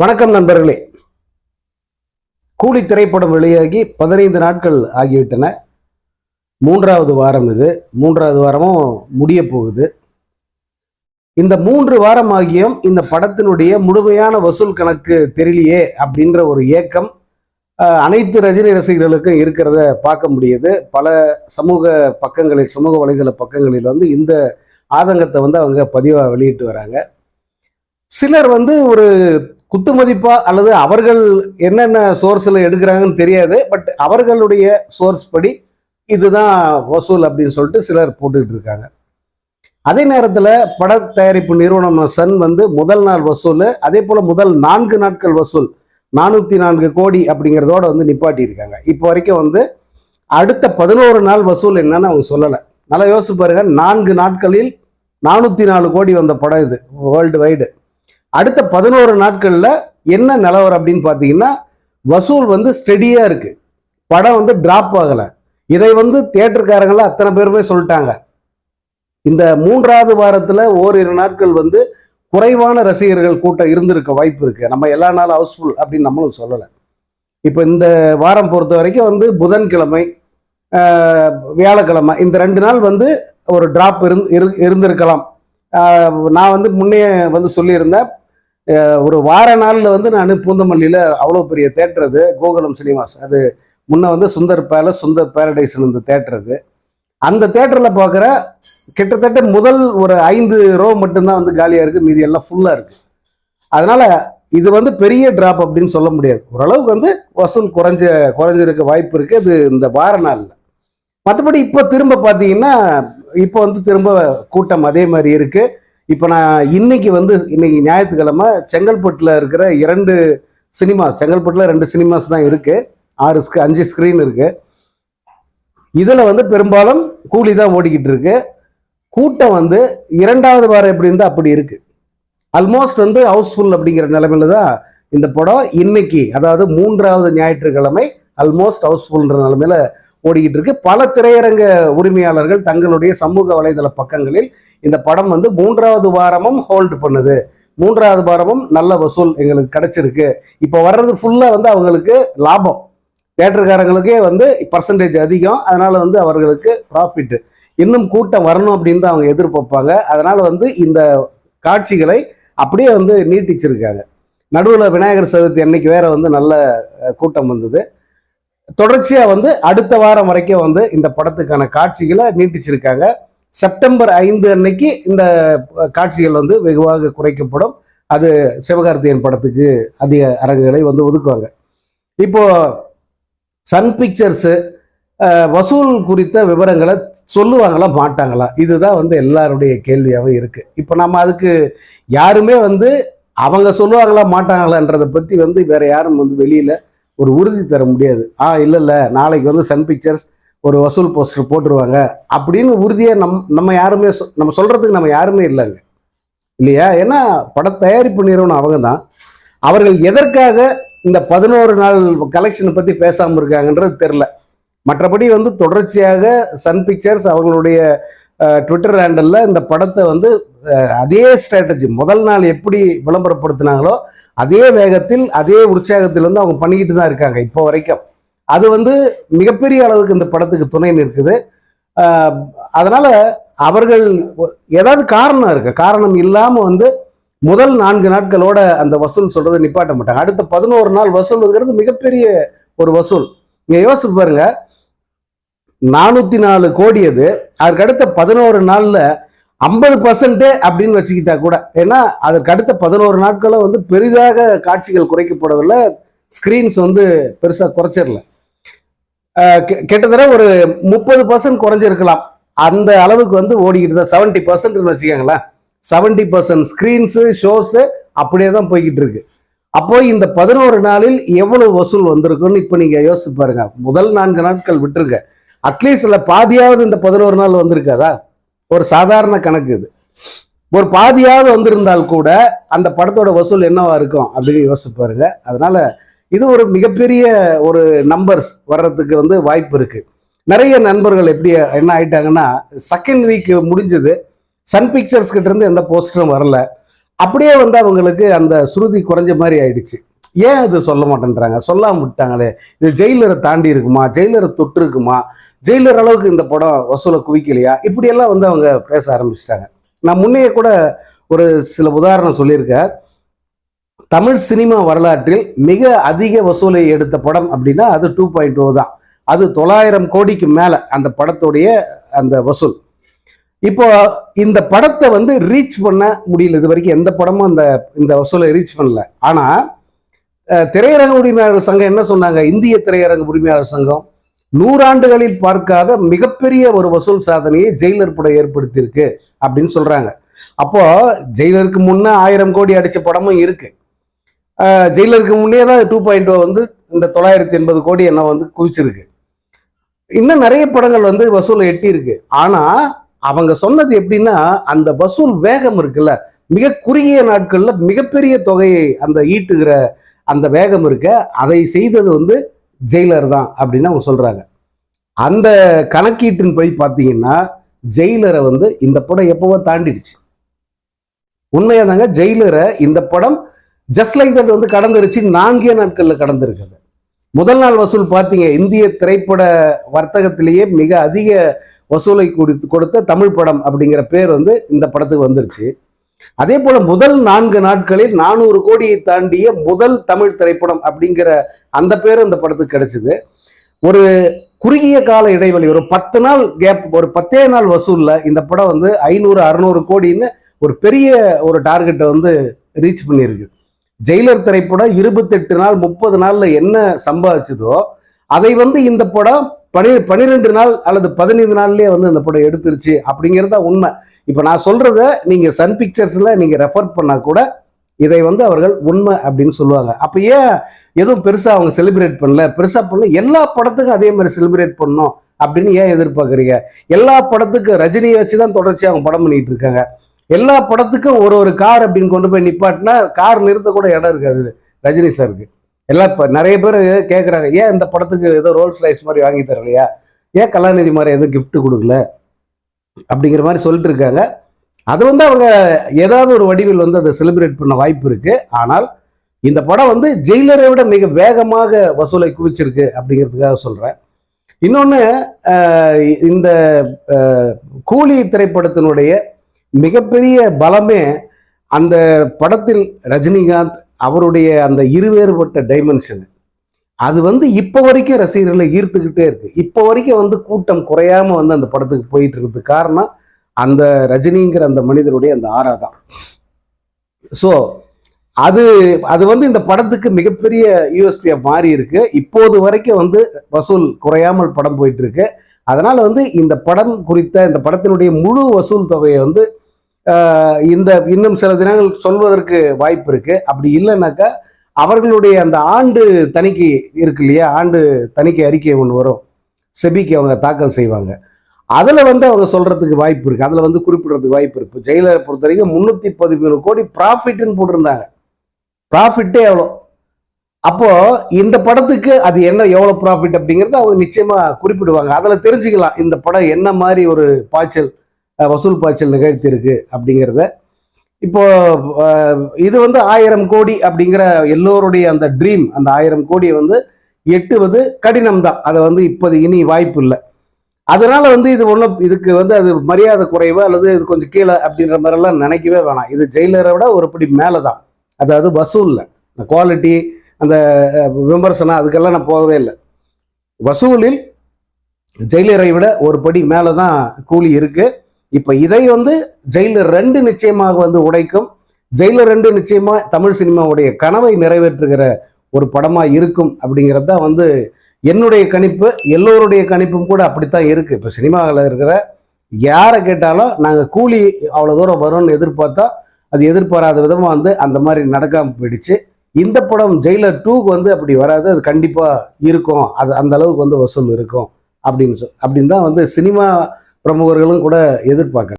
வணக்கம் நண்பர்களே. கூலி திரைப்படம் வெளியாகி பதினைந்து நாட்கள் ஆகிவிட்டன. மூன்றாவது வாரம் இது. மூன்றாவது வாரமும் முடிய போகுது. இந்த மூன்று வாரம் ஆகியும் இந்த படத்தினுடைய முழுமையான வசூல் கணக்கு தெரியலையே அப்படின்ற ஒரு ஏக்கம் அனைத்து ரஜினி ரசிகர்களுக்கும் இருக்கிறத பார்க்க முடியுது. பல சமூக பக்கங்களில் சமூக வலைதள பக்கங்களில் வந்து இந்த ஆதங்கத்தை வந்து அவங்க பதிவாக வெளியிட்டு வராங்க. சிலர் வந்து ஒரு குத்து மதிப்பா அல்லது அவர்கள் என்னென்ன சோர்ஸில் எடுக்கிறாங்கன்னு தெரியாது பட் அவர்களுடைய சோர்ஸ் படி இதுதான் வசூல் அப்படின்னு சொல்லிட்டு சிலர் போட்டுக்கிட்டு இருக்காங்க. அதே நேரத்தில் பட தயாரிப்பு நிறுவனம் சன் வந்து முதல் நாள் வசூல் அதே போல் முதல் நான்கு நாட்கள் வசூல் நானூற்றி நான்கு கோடி அப்படிங்கிறதோட வந்து நிப்பாட்டியிருக்காங்க இப்போ வரைக்கும் வந்து அடுத்த பதினோரு நாள் வசூல் என்னன்னு அவங்க சொல்லலை. நல்லா யோசிப்பாருங்க நான்கு நாட்களில் நானூற்றி நாலு கோடி வந்த படம் இது வேர்ல்டு வைடு அடுத்த பதினோரு நாட்களில் என்ன நிலவரம் அப்படின்னு பார்த்தீங்கன்னா வசூல் வந்து ஸ்டெடியாக இருக்குது படம் வந்து டிராப் ஆகலை. இதை வந்து தேட்டருக்காரங்களாம் அத்தனை பேருமே சொல்லிட்டாங்க. இந்த மூன்றாவது வாரத்தில் ஓரிரு நாட்கள் வந்து குறைவான ரசிகர்கள் கூட்டம் இருந்திருக்க வாய்ப்பு இருக்குது நம்ம எல்லா நாளும் ஹவுஸ்ஃபுல் அப்படின்னு நம்மளும் சொல்லலை. இப்போ இந்த வாரம் பொறுத்த வரைக்கும் வந்து புதன்கிழமை வியாழக்கிழமை இந்த ரெண்டு நாள் வந்து ஒரு டிராப் இருந்து இரு- இருந்திருக்கலாம். நான் வந்து முன்னே வந்து சொல்லியிருந்தேன். ஒரு வார நாளில் வந்து நான் பூந்தமல்லியில் அவ்வளோ பெரிய தேட்டர் அது கோகுலம் சினிமாஸ். அது முன்னே வந்து சுந்தர் பேலஸ் சுந்தர் பேரடைஸ் இந்த தேட்டர் அது. அந்த தேட்டரில் பார்க்குற கிட்டத்தட்ட முதல் ஒரு ஐந்து ரோ மட்டும்தான் வந்து காலியாக இருக்குது மீதி எல்லாம் ஃபுல்லாக இருக்குது அதனால் இது வந்து பெரிய ட்ராப் அப்படின்னு சொல்ல முடியாது. ஓரளவுக்கு வந்து வசூல் குறைஞ்ச குறைஞ்சிருக்க வாய்ப்பு இருக்குது அது இந்த வார நாளில். மற்றபடி இப்போ திரும்ப பார்த்தீங்கன்னா இப்போ வந்து திரும்ப கூட்டம் அதே மாதிரி இருக்குது இப்போ நான் இன்னைக்கு வந்து இன்னைக்கு ஞாயிற்றுக்கிழமை செங்கல்பட்டில் இருக்கிற இரண்டு சினிமாஸ் செங்கல்பட்டில் ரெண்டு சினிமாஸ் தான் இருக்கு. ஆறு ஸ்க் அஞ்சு ஸ்க்ரீன் இருக்கு. இதில் வந்து பெரும்பாலும் கூலி தான் ஓடிக்கிட்டு இருக்கு. கூட்டம் வந்து இரண்டாவது வாரம் எப்படி இருந்தால் அப்படி இருக்கு. ஆல்மோஸ்ட் வந்து ஹவுஸ்ஃபுல் அப்படிங்கிற நிலைமையில தான் இந்த படம் இன்னைக்கு அதாவது மூன்றாவது ஞாயிற்றுக்கிழமை ஆல்மோஸ்ட் ஹவுஸ்ஃபுல்ன்ற நிலைமையில ஓடிக்கிட்டு இருக்கு. பல திரையரங்க உரிமையாளர்கள் தங்களுடைய சமூக வலைதள பக்கங்களில் இந்த படம் வந்து மூன்றாவது வாரமும் ஹோல்டு பண்ணுது. மூன்றாவது வாரமும் நல்ல வசூல் எங்களுக்கு கிடைச்சிருக்கு. இப்போ வர்றது ஃபுல்லாக வந்து அவங்களுக்கு லாபம். தேட்டருக்காரங்களுக்கே வந்து பர்சன்டேஜ் அதிகம். அதனால வந்து அவர்களுக்கு ப்ராஃபிட் இன்னும் கூட்டம் வரணும் அப்படின்னு தான் அவங்க எதிர்பார்ப்பாங்க. அதனால வந்து இந்த காட்சிகளை அப்படியே வந்து நீட்டிச்சிருக்காங்க. நடுவில் விநாயகர் சதுர்த்தி அன்னைக்கு வேற வந்து நல்ல கூட்டம் வந்தது. தொடர்ச்சியாக வந்து அடுத்த வாரம் வரைக்கும் வந்து இந்த படத்துக்கான காட்சிகளை நீட்டிச்சிருக்காங்க. செப்டம்பர் ஐந்து அன்னைக்கு இந்த காட்சிகள் வந்து வெகுவாக குறைக்கப்படும். அது சிவகார்த்தியன் படத்துக்கு அதிக அரங்குகளை வந்து ஒதுக்குவாங்க. இப்போ சன் பிக்சர்ஸு வசூல் குறித்த விவரங்களை சொல்லுவாங்களா மாட்டாங்களா? இதுதான் வந்து எல்லாருடைய கேள்வியாகவும் இருக்குது இப்போ நம்ம அதுக்கு யாருமே வந்து அவங்க சொல்லுவாங்களா மாட்டாங்களான்றதை பற்றி வந்து வேற யாரும் வந்து வெளியில் ஒரு உறுதி தர முடியாது. ஆ இல்லை இல்லை நாளைக்கு வந்து சன் பிக்சர்ஸ் ஒரு வசூல் போஸ்டர் போட்டுருவாங்க அப்படின்னு உறுதியை நம் நம்ம யாருமே நம்ம சொல்கிறதுக்கு நம்ம யாருமே இல்லைங்க. இல்லையா? ஏன்னா பட தயாரிப்பு நிறுவனம் அவங்க தான். அவர்கள் எதற்காக இந்த பதினோரு நாள் கலெக்ஷனை பற்றி பேசாமல் இருக்காங்கன்றது தெரில மற்றபடி வந்து தொடர்ச்சியாக சன் பிக்சர்ஸ் அவங்களுடைய ட்விட்டர் ஹேண்டலில் இந்த படத்தை வந்து அதே ஸ்ட்ராட்டஜி முதல் நாள் எப்படி விளம்பரப்படுத்தினாங்களோ அதே வேகத்தில் அதே உற்சாகத்தில் வந்து அவங்க பண்ணிக்கிட்டு தான் இருக்காங்க இப்போ வரைக்கும். அது வந்து மிகப்பெரிய அளவுக்கு இந்த படத்துக்கு துணை நிற்குது. அதனால் அவர்கள் ஏதாவது காரணம் இருக்கு. காரணம் இல்லாமல் வந்து முதல் நான்கு நாட்களோட அந்த வசூல் சொல்றதை நிப்பாட்ட மாட்டாங்க. அடுத்த பதினோரு நாள் வசூல்ங்கிறது மிகப்பெரிய ஒரு வசூல். நீங்கள் யோசிச்சு பாருங்க. நானூற்றி நாலு கோடி அது. அதுக்கு அடுத்த பதினோரு நாளில் ஐம்பது பர்சன்ட் அப்படின்னு வச்சுக்கிட்டா கூட ஏன்னா அதற்கு அடுத்த பதினோரு நாட்களும் வந்து பெரிதாக காட்சிகள் குறைக்கப்படவில்லை. ஸ்க்ரீன்ஸ் வந்து பெருசாக குறைச்சிடல. கிட்டத்தட்ட ஒரு முப்பது பர்சன்ட் குறைஞ்சிருக்கலாம். அந்த அளவுக்கு வந்து ஓடிக்கிட்டு தான் செவன்டி பர்சன்ட்னு வச்சுக்கோங்களேன். செவன்டி பர்சன்ட் ஸ்க்ரீன்ஸு ஷோஸு அப்படியே தான் போய்கிட்டு இருக்கு. அப்போ இந்த பதினோரு நாளில் எவ்வளவு வசூல் வந்திருக்குன்னு இப்போ நீங்கள் யோசிச்சு பாருங்க. முதல் நான்கு நாட்கள் விட்டுருங்க. அட்லீஸ்ட் இல்லை பாதியாவது இந்த பதினோரு நாள் வந்திருக்காதா? ஒரு சாதாரண கணக்கு இது. ஒரு பாதியாவது வந்திருந்தால் கூட அந்த படத்தோட வசூல் என்னவா இருக்கும் அப்படின்னு யோசிப்பாருங்க அதனால இது ஒரு மிகப்பெரிய ஒரு நம்பர்ஸ் வர்றதுக்கு வந்து வாய்ப்பு இருக்கு. நிறைய நண்பர்கள் எப்படி என்ன ஆயிட்டாங்கன்னா செகண்ட் வீக் முடிஞ்சது. சன் பிக்சர்ஸ் கிட்ட இருந்து எந்த போஸ்டரும் வரல. அப்படியே வந்து அவங்களுக்கு அந்த சுருதி குறைஞ்ச மாதிரி ஆயிடுச்சு. ஏன் அது சொல்ல மாட்டேன்றாங்க? சொல்லாம விட்டாங்களே. இது ஜெயிலரை தாண்டி இருக்குமா? ஜெயிலரை தொட்டு இருக்குமா? ஜெயிலர் அளவுக்கு இந்த படம் வசூலை குவிக்கலையா? இப்படியெல்லாம் வந்து அவங்க பேச ஆரம்பிச்சிட்டாங்க. நான் முன்னையே கூட ஒரு சில உதாரணம் சொல்லியிருக்கேன். தமிழ் சினிமா வரலாற்றில் மிக அதிக வசூலை எடுத்த படம் அப்படின்னா அது டூ பாயிண்ட் டூ தான். அது தொள்ளாயிரம் கோடிக்கு மேலே அந்த படத்துடைய அந்த வசூல். இப்போ இந்த படத்தை வந்து ரீச் பண்ண முடியல. இது வரைக்கும் எந்த படமும் அந்த இந்த வசூலை ரீச் பண்ணல. ஆனால் திரையரங்க உரிமையாளர் சங்கம் என்ன சொன்னாங்க? இந்திய திரையரங்க உரிமையாளர் சங்கம் நூறாண்டுகளில் பார்க்காத மிகப்பெரிய ஒரு வசூல் சாதனையை ஜெயிலர் படம் ஏற்படுத்தியிருக்கு அப்படின்னு சொல்றாங்க. அப்போ ஜெயிலருக்கு முன்னே ஆயிரம் கோடி அடிச்ச படமும் இருக்கு. ஜெயிலருக்கு முன்னே தான் டூ பாயிண்ட் வந்து இந்த தொள்ளாயிரத்தி எண்பது கோடி என்ன வந்து குவிச்சிருக்கு. இன்னும் நிறைய படங்கள் வந்து வசூலை எட்டி இருக்கு ஆனா அவங்க சொன்னது எப்படின்னா அந்த வசூல் வேகம் இருக்குல்ல மிக குறுகிய நாட்களில் மிகப்பெரிய தொகையை அந்த ஈட்டுகிற அந்த வேகம் இருக்க அதை செய்தது வந்து ஜெயிலர் தான் அப்படின்னு அவங்க சொல்கிறாங்க அந்த கணக்கீட்டின் படி பார்த்தீங்கன்னா ஜெயிலரை வந்து இந்த படம் எப்போவோ தாண்டிடுச்சு. உண்மையாக தாங்க ஜெயிலரை இந்த படம் ஜஸ்ட் லைக் தட் வந்து கடந்துருச்சு நான்கே நாட்களில் கடந்திருக்குது. முதல் நாள் வசூல் பார்த்தீங்க இந்திய திரைப்பட வர்த்தகத்திலேயே மிக அதிக வசூலை கொடுத்து கொடுத்த தமிழ் படம் அப்படிங்கிற பேர் வந்து இந்த படத்துக்கு வந்துருச்சு. அதே போல முதல் நான்கு நாட்களில் நானூறு கோடியை தாண்டிய முதல் தமிழ் திரைப்படம் அப்படிங்கிற அந்த பேரும் இந்த படத்துக்கு கிடைச்சிது. ஒரு குறுகிய கால இடைவெளி ஒரு பத்து நாள் கேப் ஒரு பத்தே நாள் வசூல்ல இந்த படம் வந்து ஐநூறு அறுநூறு கோடின்னு ஒரு பெரிய ஒரு டார்கெட்டை வந்து ரீச் பண்ணியிருக்கு. ஜெயிலர் திரைப்படம் இருபத்தெட்டு நாள் முப்பது நாள்ல என்ன சம்பாதிச்சதோ அதை வந்து இந்த படம் பனி பன்னிரெண்டு நாள் அல்லது பதினைந்து நாள்லேயே வந்து அந்த படம் எடுத்துருச்சு அப்படிங்கிறது தான் உண்மை. இப்போ நான் சொல்கிறத நீங்கள் சன் பிக்சர்ஸில் நீங்கள் ரெஃபர் பண்ணால் கூட இதை வந்து அவர்கள் உண்மை அப்படின்னு சொல்லுவாங்க. அப்போ ஏன் எதுவும் பெருசாக அவங்க செலிப்ரேட் பண்ணல? பெருசாக பண்ணல. எல்லா படத்துக்கும் அதே மாதிரி செலிப்ரேட் பண்ணணும் அப்படின்னு ஏன் எதிர்பார்க்குறீங்க? எல்லா படத்துக்கும் ரஜினியை வச்சு தான் தொடர்ச்சி அவங்க படம் பண்ணிட்டு இருக்காங்க. எல்லா படத்துக்கும் ஒரு ஒரு கார் அப்படின்னு கொண்டு போய் நிப்பாட்டினா கார் நிறுத்த கூட இடம் இருக்காது ரஜினி சாருக்கு. எல்லாம் இப்போ நிறைய பேர் கேட்குறாங்க ஏன் இந்த படத்துக்கு ஏதோ ரோல்ஸ் ரைஸ் மாதிரி வாங்கி தரலையா? ஏன் கலாநிதி மாதிரி எதுவும் கிஃப்ட்டு கொடுக்கல? அப்படிங்கிற மாதிரி சொல்லிட்டு இருக்காங்க. அது வந்து அவங்க ஏதாவது ஒரு வடிவில் வந்து அதை செலிப்ரேட் பண்ண வாய்ப்பு இருக்குது ஆனால் இந்த படம் வந்து ஜெயிலரை விட மிக வேகமாக வசூலை குவிச்சிருக்கு அப்படிங்கிறதுக்காக சொல்கிறேன் இன்னொன்று இந்த கூலி திரைப்படத்தினுடைய மிகப்பெரிய பலமே அந்த படத்தில் ரஜினிகாந்த் அவருடைய அந்த இருவேறுபட்ட டைமென்ஷனு அது வந்து இப்போ வரைக்கும் ரசிகர்களை ஈர்த்துக்கிட்டே இருக்கு. இப்போ வரைக்கும் வந்து கூட்டம் குறையாம வந்து அந்த படத்துக்கு போயிட்டு இருக்குது காரணம் அந்த ரஜினிங்கிற அந்த மனிதருடைய அந்த ஆறா தான். ஸோ அது அது வந்து இந்த படத்துக்கு மிகப்பெரிய யூஎஸ்பியாக மாறி இருக்கு இப்போது வரைக்கும் வந்து வசூல் குறையாமல் படம் போயிட்டு இருக்கு அதனால வந்து இந்த படம் குறித்த இந்த படத்தினுடைய முழு வசூல் தொகையை வந்து இந்த இன்னும் சில தினங்கள் சொல்வதற்கு வாய்ப்பு இருக்கு. அப்படி இல்லைன்னாக்கா அவர்களுடைய அந்த ஆண்டு தணிக்கை இருக்கு இல்லையா? ஆண்டு தணிக்கை அறிக்கை ஒன்று வரும். செபிக்கு அவங்க தாக்கல் செய்வாங்க. அதில் வந்து அவங்க சொல்கிறதுக்கு வாய்ப்பு இருக்குது அதில் வந்து குறிப்பிடுறதுக்கு வாய்ப்பு இருக்குது ஜெயிலரை பொறுத்த வரைக்கும் முந்நூற்றி பதிமூணு கோடி ப்ராஃபிட்னு போட்டிருந்தாங்க. ப்ராஃபிட்டே எவ்வளோ? அப்போது இந்த படத்துக்கு அது என்ன எவ்வளோ ப்ராஃபிட் அப்படிங்கிறது அவங்க நிச்சயமாக குறிப்பிடுவாங்க. அதில் தெரிஞ்சுக்கலாம் இந்த படம் என்ன மாதிரி ஒரு பாய்ச்சல் வசூல் பாய்ச்சல் நிகழ்த்தியிருக்கு அப்படிங்கிறத. இப்போ இது வந்து ஆயிரம் கோடி அப்படிங்கிற எல்லோருடைய அந்த ட்ரீம் அந்த ஆயிரம் கோடியை வந்து எட்டுவது கடினம் தான் அதை வந்து இப்போது இனி வாய்ப்பு இல்லை. அதனால வந்து இது ஒன்றும் இதுக்கு வந்து அது மரியாதை குறைவு அல்லது இது கொஞ்சம் கீழே அப்படின்ற மாதிரிலாம் நினைக்கவே வேணாம். இது ஜெயிலரை விட ஒரு படி மேலே தான் அதாவது வசூலில் குவாலிட்டி அந்த விமர்சனம் அதுக்கெல்லாம் நான் போகவே இல்லை. வசூலில் ஜெயிலரை விட ஒரு படி மேலே தான் கூலி இருக்குது இப்போ இதை வந்து ஜெயிலர் ரெண்டு நிச்சயமாக வந்து உடைக்கும். ஜெயிலர் ரெண்டு நிச்சயமா தமிழ் சினிமாவுடைய கனவை நிறைவேற்றுகிற ஒரு படமா இருக்கும் அப்படிங்கிறது தான் வந்து என்னுடைய கணிப்பு. எல்லோருடைய கணிப்பும் கூட அப்படித்தான் இருக்கு. இப்போ சினிமாவில் இருக்கிற யாரை கேட்டாலும் நாங்கள் கூலி அவ்வளோ தூரம் வரும்னு எதிர்பார்த்தா அது எதிர்பாராத விதமாக வந்து அந்த மாதிரி நடக்காமல் போயிடுச்சு. இந்த படம் ஜெயிலர் டூக்கு வந்து அப்படி வராது. அது கண்டிப்பாக இருக்கும். அது அந்த அளவுக்கு வந்து வசூல் இருக்கும். அப்படின்னு சொல் அப்படின்னு தான் வந்து சினிமா பிரமுகர்களும் கூட எதிர்பார்க்குறாங்க.